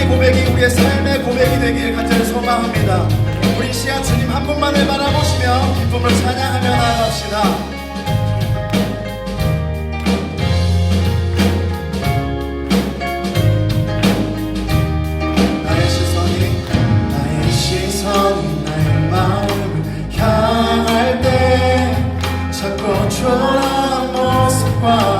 신앙의 고백이 우리의 삶의 고백이 되길 간절히 소망합니다. 우리 시야 주님 한 분만을 바라보시며 기쁨을 찬양하며 나아갑시다. 마음을 향할 때 자꾸 초라한 모습과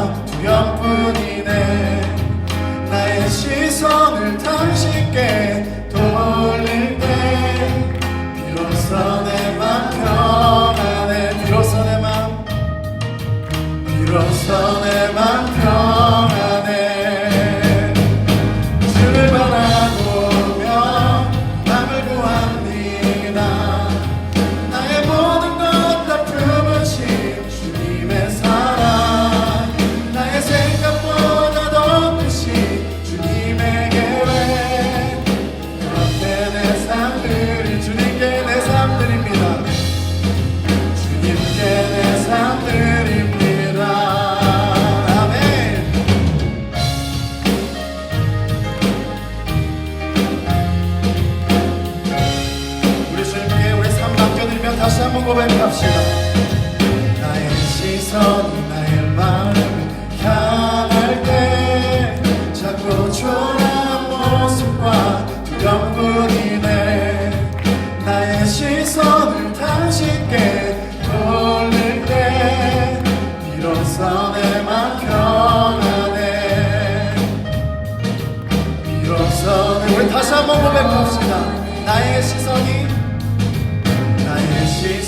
다시 한번 고백합시다. 나의 시선 나의 마음 향할 때 자꾸 초라한 모습과 두려운 뿐이네 나의 시선을 다시 깨 돌릴 때 비로소 내맘 변하네. 비로소 우리 다시 한번 고백합시다. 나의 시선이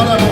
Another